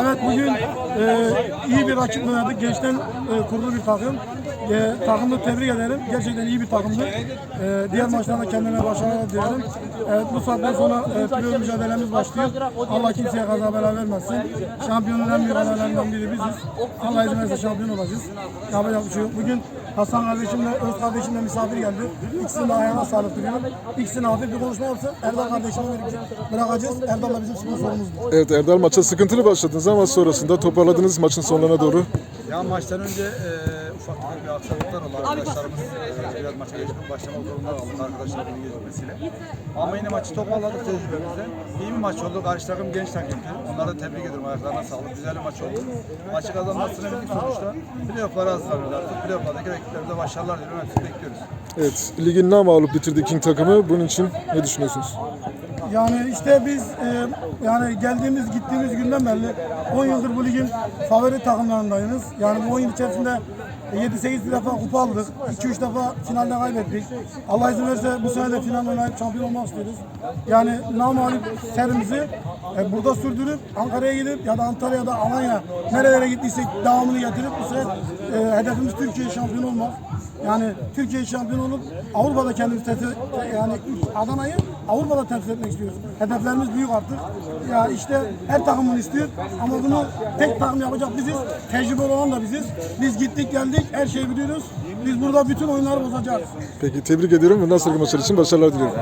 Evet bugün e, iyi bir rakip oynadık. Gençten e, kurulu bir takım. E, takımı tebrik ederim. Gerçekten iyi bir takımdı. E, diğer maçlarda kendine başarılar dilerim. Evet, bu saatten sonra e, playoff mücadelemiz başlıyor. Allah kimseye kaza bela vermesin. Şampiyonun en büyük biri biziz. Allah izin verirse şampiyon olacağız. Yapacak bir şey yok. Bugün Hasan kardeşimle, Öz kardeşimle misafir geldi. İkisinin de ayağına sağlık diliyorum. İkisinin hafif bir konuşma yapsın. Erdal kardeşime verip bırakacağız. Erdal da bizim sponsorumuzdur. Evet Erdal maça sıkıntılı başladınız ama sonrasında toparladınız maçın sonlarına doğru. Ya maçtan önce e, ufak tefek bir aksaklıklar oldu. Arkadaşlarımız e, biraz maça geçmek başlamak zorunda kaldık arkadaşlar beni gözükmesiyle. Ama yine maçı toparladık tecrübemizle. İyi bir maç oldu. Karşı takım genç takımdı. Onları da tebrik ediyorum. Ayaklarına sağlık. Güzel bir maç oldu. Maçı kazanmasına bildik sonuçta. Playoff'lara hazırlanıyoruz artık. Playoff'lardaki rakiplerimize başarılar diliyorum. Hepsini bekliyoruz. Evet ligin namağlup bitirdi King takımı. Bunun için ne düşünüyorsunuz? Yani işte biz e, yani geldiğimiz gittiğimiz günden beri 10 yıldır bu ligin favori takımlarındayız. Yani bu oyun içerisinde 7-8 defa kupa aldık. 2-3 defa finalde kaybettik. Allah izin verirse bu sene de final oynayıp şampiyon olmak istiyoruz. Yani namalip serimizi e, burada sürdürüp Ankara'ya gidip ya da Antalya'da Alanya nerelere gittiysek devamını getirip bu sefer e, hedefimiz Türkiye şampiyon olmak. Yani Türkiye şampiyon olup Avrupa'da kendimizi temsil yani Adana'yı Avrupa'da temsil etmek istiyoruz. Hedeflerimiz büyük artık. Ya işte her takım bunu istiyor ama bunu tek takım yapacak biziz. Tecrübeli olan da biziz. Biz gittik geldik her şeyi biliyoruz. Biz burada bütün oyunları bozacağız. Peki tebrik ediyorum. Bundan sonraki maçlar için başarılar diliyorum.